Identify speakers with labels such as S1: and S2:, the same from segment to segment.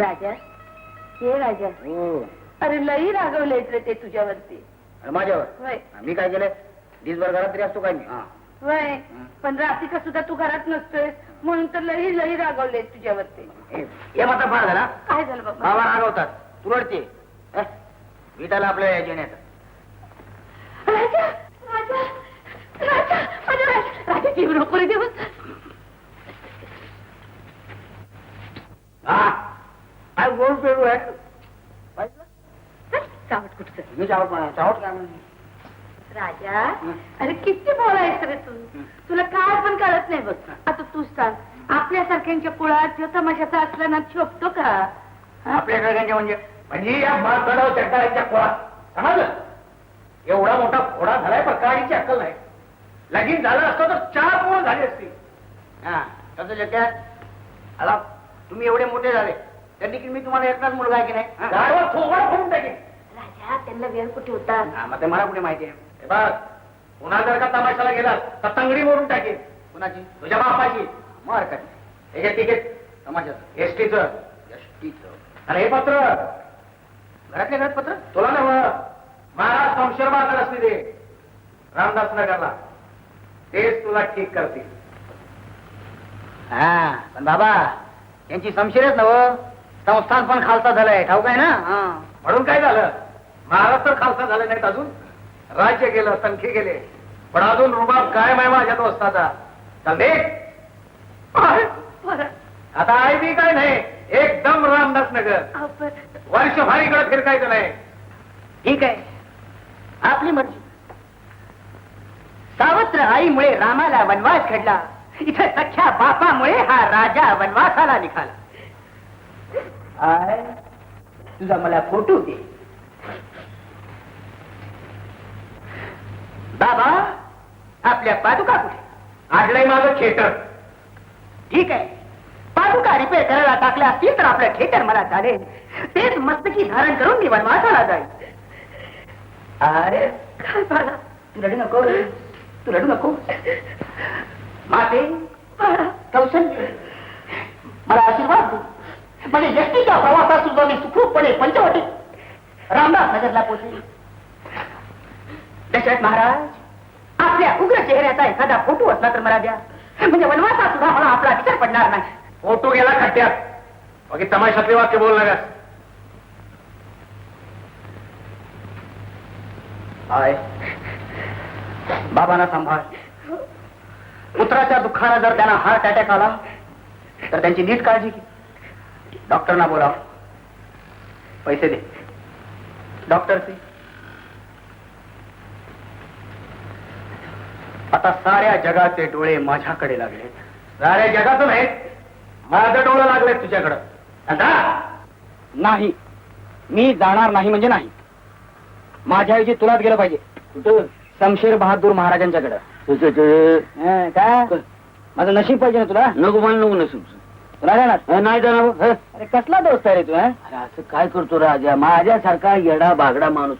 S1: राजा. हे राजा.
S2: हो.
S1: अरे लई रागवलेत रे ते तुझ्यावरती.
S2: आणि माझ्यावर?
S1: वय
S2: मी काय केलंय? दिसभर घरात तरी असतो काय मी? हा.
S1: वय पण रात्रीचा सुद्धा तू घरात नसतोय. म्हणून तर लई लई रागवलेत तुझ्यावरती.
S2: हे हे मात्र फार झाला
S1: काय झालं बाबा?
S2: बाबा रागवतात. तू रडते. हे, विटाला आपल्या जेण्यात
S1: राजा राजा राजा माझ्या राजा राजा जीव नको रे देव
S2: हा? काय गोड पेरू आहे?
S1: चावट कुठचं
S2: मी चावट म्हणा चावट काय म्हणा
S1: राजा अरे किती बोलायस रे तू. तुला काय पण कळत नाही बघ. आता तू सांग आपल्यासारख्यांच्या कुळात तमाशाचा असला ना शोभतो का?
S2: आपल्या सगळ्यांच्या म्हणजे? म्हणजे या माळगडाव चट्टाळ्याच्या कोळात. समजलं? एवढा मोठा घोडा झालाय पण काळीची अक्कल नाही. लगीन झालं असतं तर चार पोळ झाली असती. हा तसं आहे? आता तुम्ही एवढे मोठे झाले. त्यांनी की मी तुम्हाला एकटाच मुलगा आहे की नाही? हा? गावात थोबाड फोडून टाकेन.
S1: राजा त्यांना वेळ कुठे होता?
S2: हा, मग ते मला कुठे माहिती आहे? हे बघ पुन्हा जर का तमाशाला गेला तर तंगडी मोडून टाकेन. कुणाची? तुझ्या बापाची. मार काय त्याच्यात तिकीट तमाशाचं. एसटीच. एसटीच. अरे हे पत्र? घरातल्या घरात पत्र? तुला नव महाराज संशरबाकडे असते ते. रामदास नगरला. तेच तुला ठीक करतील. हा. पण बाबा यांची समशिरच नव संस्थान पण खालसा झालंय ठाऊक आहे ना. म्हणून काय झालं? महाराज तर खालसा झाले नाहीत अजून. राज्य गेलं संख्ये गेले. पण अजून रुबाब काय माय माझ्या दोस्ताचा. चालते आता आहे बी काय नाही एकदम रामदास नगर
S1: अहो, बरं.
S2: वर्ष भारीकडे फिरकायचं नाही. ठीक आहे. आपली मर्जी. सावत्र आईमुळे रामाला वनवास घडला. इथे सख्या बापामुळे हा राजा वनवासाला निघाला. आय तुझा मला फोटो दे. बाबा आपल्या पादुका कुठे? आडलंय माझं थिएटर. ठीक आहे. पादुका रिपेअर करायला टाकल्या असतील तर आपलं थिएटर मला चालेल. तेच मस्तकी धारण करून मी वनवासाला जाईल. अरे.
S1: काय बाळा
S2: तू रडू नको. तू रडू नको. माते. कौशल्य. मला आशीर्वाद दे. म्हणजे एसटीच्या प्रवासात सुद्धा मी सुखरूपपणे पंचवटी रामदास नगरला पोहोचले. दशरथ महाराज आपल्या उग्र चेहऱ्याचा एखादा फोटो असला तर मला द्या. म्हणजे वनवासात सुद्धा मला आपला विचार पडणार नाही. फोटो गेला खड्ड्यात. बाकी तमाशातले वाक्य बोल नका हाय बाबांना सांभाळ. पुत्राच्या दुःखानं जर त्यांना हार्ट अटॅक आला तर त्यांची नीट काळजी घे. डॉक्टरना बोलाव. पैसे दे. डॉक्टरचे आता साऱ्या जगाचे डोळे माझ्याकडे लागलेत साऱ्या जगाचं नाही माझं डोळं लागलंय तुझ्याकडं. नाही. मी जाणार नाही म्हणजे नाही. माझ्या ऐवजी तुलाच गेलं पाहिजे. कुठं? शमशेर बहादूर महाराजांच्याकडं. हं, काय माझं नशीब पाहिजे ना तुला?
S3: नको मला नको नसून अरे नाही जाणार हं?
S2: अरे कसला दोस्त आहे रे तू हं?
S3: अरे असं काय करतो राजा? माझ्यासारखा येडा बागडा माणूस.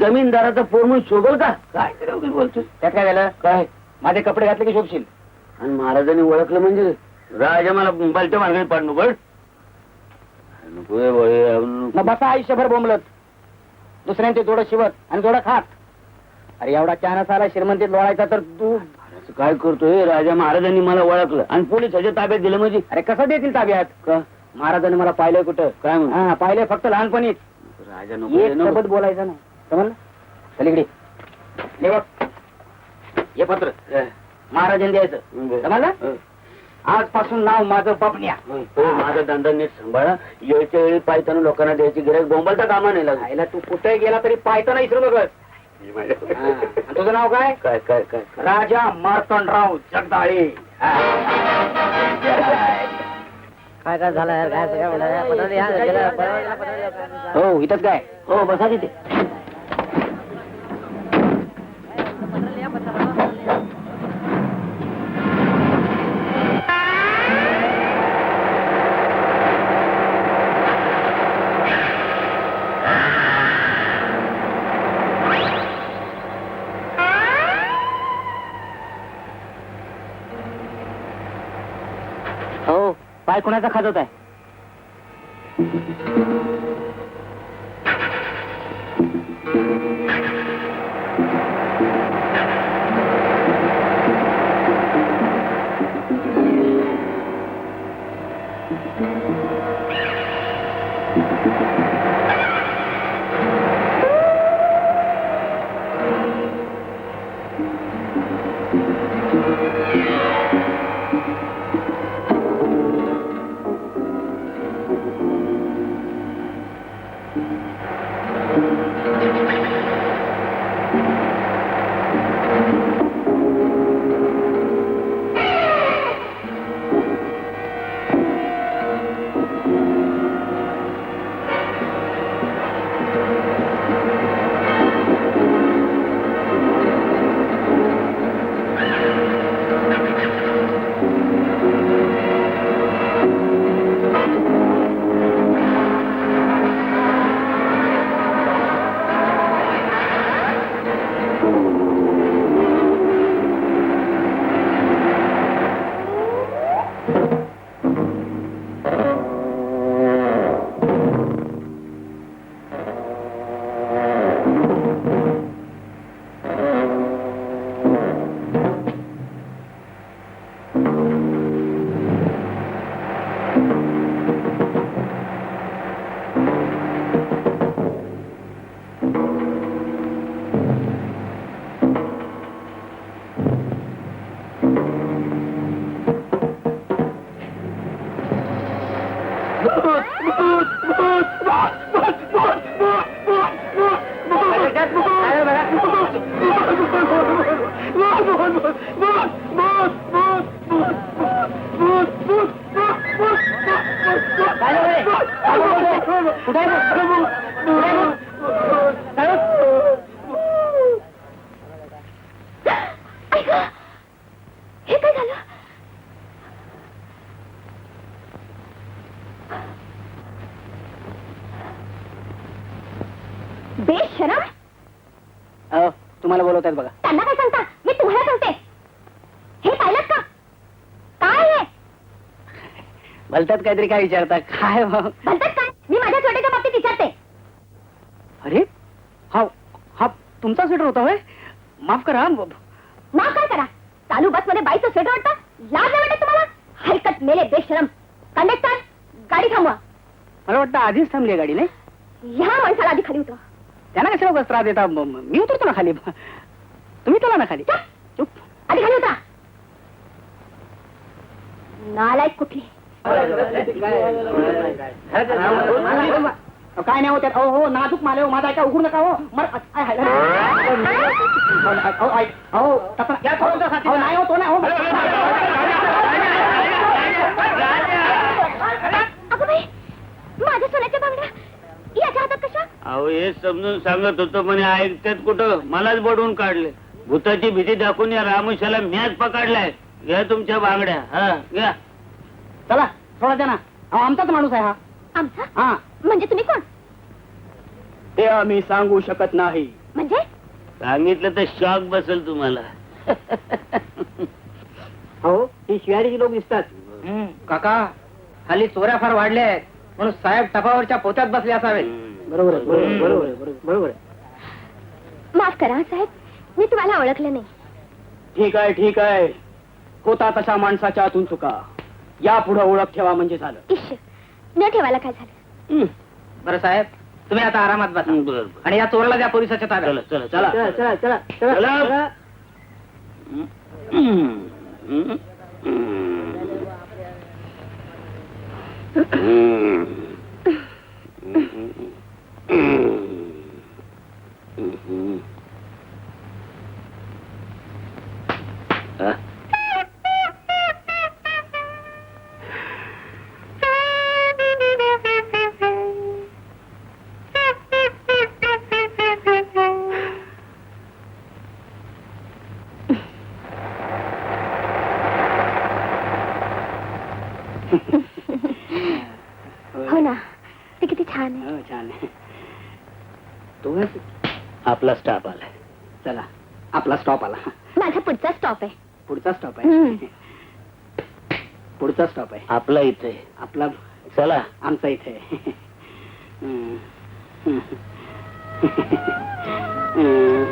S3: जमीनदाराचा पोर म्हणून शोभल का काय बोलतोस?
S2: त्यात काय झालं?
S3: काय?
S2: माझे कपडे घातले की शोभशील?
S3: आणि महाराजांनी ओळखलं म्हणजे? राजा मला बालट्या मार्गाने पाड नको? नको हे बळे.
S2: मग बसा आयुष्यभर बोंबलत. दुसऱ्यांचे जोडं शिवत आणि जोडं खात. अरे एवढा चानस आला श्रीमंतीत लोळायचा तर तू
S3: काय करतोय? राजा महाराजांनी मला ओळखलं. आणि पोलिसाच्या ताब्यात दिलं म्हणजे?
S2: अरे कसं देतील ताब्यात?
S3: का?
S2: महाराजांनी मला पाहिलंय कुठं?
S3: काय म्हणतो
S2: हा पाहिलंय फक्त लहानपणीच
S3: राजा नको
S2: एक
S3: नको.
S2: शब्द बोलायचा नाही. समजलं ले बघ. हे पत्र.
S3: हं.
S2: महाराजांनी द्यायचं. समजलं
S3: हं.
S2: आजपासून नाव माझं पपन्या
S3: हो माझा धंदा नीट सांभाळा. वेळच्या वेळी पायताना लोकांना द्यायची गरज. बोंबलता कामा नाही लागला
S2: तू कुठे गेला तरी पायतो नाही विसरू नकोस हा. तुझं नाव काय
S3: काय काय काय
S2: राजा मार्तंडराव जगदाळे
S1: काय काय झालं यार काय
S2: हो इथंच काय
S3: हो बसा तिथे
S2: हो कोणाचा खाजत आहे तुम्हाला बोलवत आहेत बघा.
S4: त्यांना काय सांगता? मी तुम्हाला सांगते. हे पाहिलं का? काय हे?
S2: भलतात काहीतरी काय विचारता? काय?
S4: म्हणतात काय? मी माझ्या छोट्याच्या बाबतीत विचारते.
S2: अरे हा हा तुमचा स्वेटर होता होय? माफ करा
S4: नाव काय करा? चालू बसमध्ये बाईचं स्वेटर वाटतं? लाज नाही वाटत तुम्हाला? हलकट मेले बेशरम. कंडक्टर गाडी थांबवा.
S2: मला वाटतं आधीच थांबली आहे गाडी नाही?
S4: ह्या माणसाला आधी खाली उतरा
S2: त्यांना कशाला उगाच त्रास देता म- म- मी उतरतो ना खाली तुम्ही चला ना खाली चुप
S4: आधी खाली उतरा नालायक कुठली
S2: काय नाही होत हो हो नाजूक माले हो माझा ऐका उघडू नका हो मर आय, हाय, हाय. अहो, ऐक, अहो, तसं- अहो, नाही हो तो नाही हो
S3: अहो हे समजून सांगत होतो म्हणे ऐकतात कुठं? मलाच बडवून काढले. भूताची भीती दाखवून या रामुशाला मॅच पकडलाय. घ्या तुमच्या बांगड्या. हा घ्या.
S2: चला थोडा द्या ना. अहो आमचाच माणूस आहे हा.
S4: आमचा?
S2: हा.
S4: म्हणजे तुम्ही कोण?
S2: ते आम्ही सांगू शकत नाही.
S4: म्हणजे?
S3: सांगितलं तर शॉक बसेल तुम्हाला.
S2: हो ही शिवारीची लोक दिसतात. काका हल्ली चोऱ्या फार वाढल्या आहेत. म्हणून साहेब टपावरच्या पोत्यात बसले असावे बरोबर आहे बरोबर आहे, बरोबर आहे, बरोबर- बरोबर आहे.
S4: माफ करा हं, साहेब मी तुम्हाला ओळखलं नाही.
S2: ठीक आहे ठीक आहे. होता तशा माणसाच्या आतून चुका. या पुढे ओळख ठेवा म्हणजे झालं.
S4: न ठेवायला काय झालं?
S2: बरं साहेब तुम्ही आता आरामात बसा. आणि या चोरला द्या पोलिसाच्या ताब्यात.
S3: चला, चला, चला.
S2: चला चला चला
S3: चला.
S2: चला.
S4: हो ना ते किती छान आहे
S2: हो, छान आहे
S3: आपला स्टाफ आलाय
S2: चला आपला स्टॉप आला
S4: माझा पुढचा स्टॉप आहे
S2: पुढचा स्टॉप
S4: हम्म.
S2: आहे पुढचा स्टॉप आहे
S3: आपला इथे
S2: आपला
S3: चला
S2: आमचा इथे हम्म. हम्म. हम्म.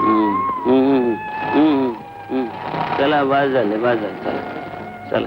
S3: हम्म, हम्म, हम्म, हम्म. चला बाज झाले बाज झाले चला चला